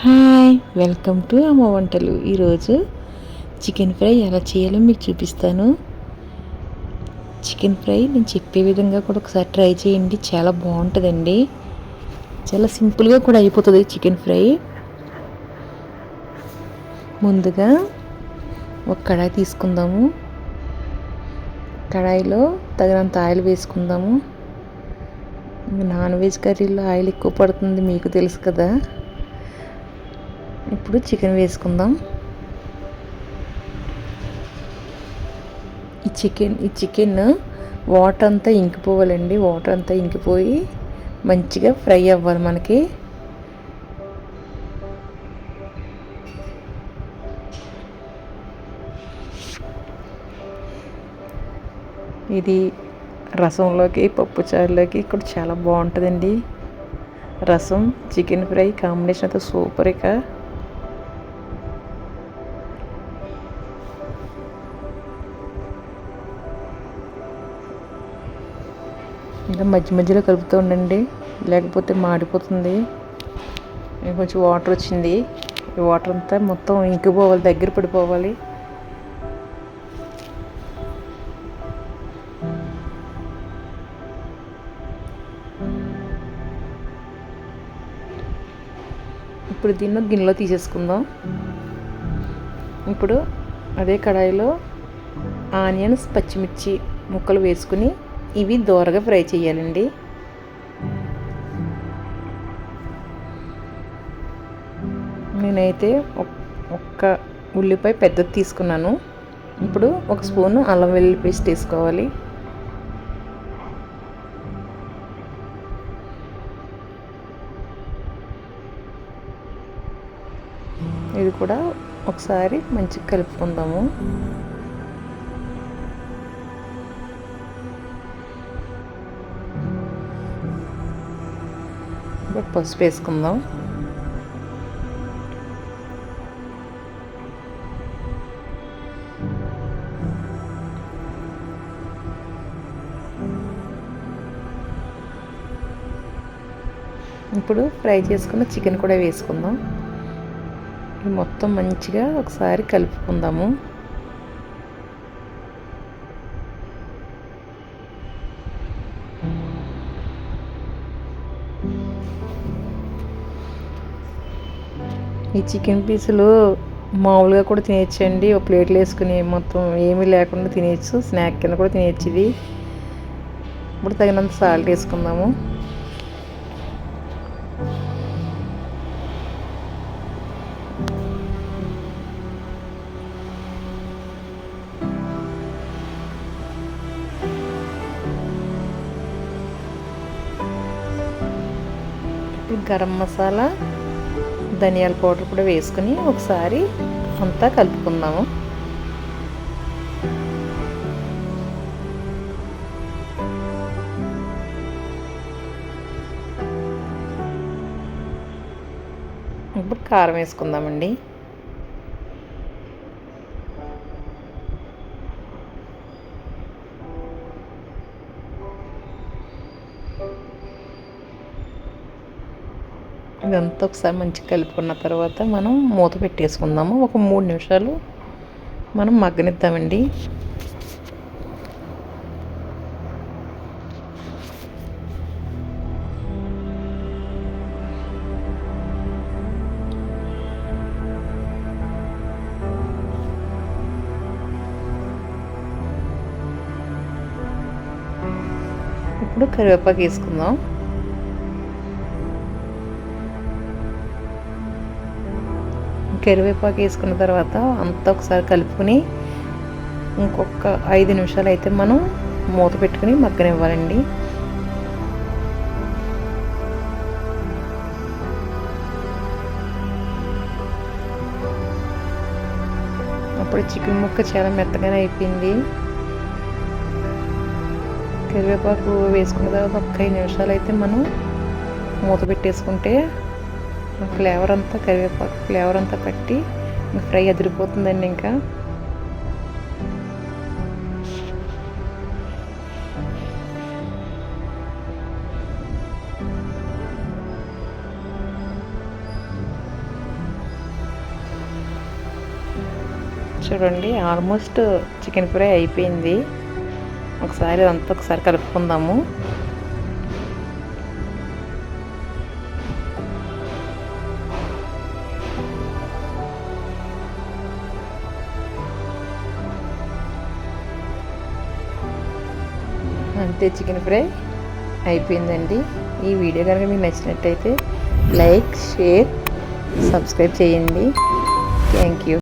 Hi welcome to అమ్మ వంటలు. ఈరోజు చికెన్ ఫ్రై ఎలా చేయాలో మీకు చూపిస్తాను. చికెన్ ఫ్రై నేను చెప్పే విధంగా కూడా ఒకసారి ట్రై చేయండి. చాలా బాగుంటుందండి. చాలా సింపుల్గా కూడా అయిపోతుంది చికెన్ ఫ్రై. ముందుగా ఒక కడాయి తీసుకుందాము. కడాయిలో తగినంత ఆయిల్ వేసుకుందాము. నాన్ వెజ్ కర్రీలో ఆయిల్ ఎక్కువ పడుతుంది మీకు తెలుసు కదా. ఇప్పుడు చికెన్ వేసుకుందాం. ఈ చికెన్ ఈ చికెన్ వాటర్ అంతా ఇంకిపోవాలండి. వాటర్ అంతా ఇంకిపోయి మంచిగా ఫ్రై అవ్వాలి మనకి. ఇది రసంలోకి పప్పు చారులోకి ఇక్కడ చాలా బాగుంటుందండి. రసం చికెన్ ఫ్రై కాంబినేషన్ అయితే సూపర్ ఇక. ఇలా మధ్య మధ్యలో కలుపుతూ ఉండండి. లేకపోతే మాడిపోతుంది. కొంచెం వాటర్ వచ్చింది. ఈ వాటర్ అంతా మొత్తం ఇంకిపోవాలి దగ్గర పడిపోవాలి. ఇప్పుడు దీన్ని గిన్నెలో తీసేసుకుందాం. ఇప్పుడు అదే కడాయిలో ఆనియన్స్ పచ్చిమిర్చి ముక్కలు వేసుకుని ఇవి దోరగా ఫ్రై చేయాలండి. నేనైతే ఒక్క ఉల్లిపాయ పెద్దది తీసుకున్నాను. ఇప్పుడు ఒక స్పూను అల్లం వెల్లుల్లి పేస్ట్ తీసుకోవాలి ఇది కూడా ఒకసారి మంచిగా కలుపుకుందాము. ఇప్పుడు పసుపు వేసుకుందాం ఇప్పుడు ఫ్రై చేసుకున్న చికెన్ కూడా వేసుకుందాం. మొత్తం మంచిగా ఒకసారి కలుపుకుందాము. ఈ చికెన్ పీసులు మామూలుగా కూడా తినేయచ్చండి. ఒక ప్లేట్లు వేసుకుని మొత్తం ఏమీ లేకుండా తినేయచ్చు. స్నాక్ కింద కూడా తినేయచ్చు ఇది ఇప్పుడు తగినంత సాల్ట్ వేసుకుందాము. గరం మసాలా ధనియాల పౌడర్ కూడా వేసుకుని ఒకసారి అంతా కలుపుకుందాము. ఇప్పుడు కారం వేసుకుందామండి. ఇదంతా ఒకసారి మంచిగా కలుపుకున్న తర్వాత మనం మూత పెట్టేసుకుందాము. ఒక మూడు నిమిషాలు మనం మగ్గనిద్దామండి. ఇప్పుడు కరివేపాకు వేసుకుందాం. కరివేపాకు వేసుకున్న తర్వాత అంతా ఒకసారి కలుపుకొని ఇంకొక ఐదు నిమిషాలు అయితే మనం మూత పెట్టుకుని మగ్గనివ్వాలండి. అప్పుడు చికెన్ ముక్క చాలా మెత్తగానే అయిపోయింది. కరివేపాకు వేసుకున్న తర్వాత ఒక ఐదు నిమిషాలు అయితే మనం మూత పెట్టేసుకుంటే ఫ్లేవర్ అంతా కరివేపాకు ఫ్లేవర్ అంతా పట్టి ఫ్రై అదిరిపోతుందండి ఇంకా. చూడండి ఆల్మోస్ట్ చికెన్ ఫ్రై అయిపోయింది. ఒకసారి అంతా ఒకసారి కలుపుకుందాము. అంతే చికెన్ ఫ్రై అయిపోయిందండి. ఈ వీడియో కనుక మీకు నచ్చినట్టయితే లైక్ షేర్ సబ్స్క్రైబ్ చేయండి. Thank you.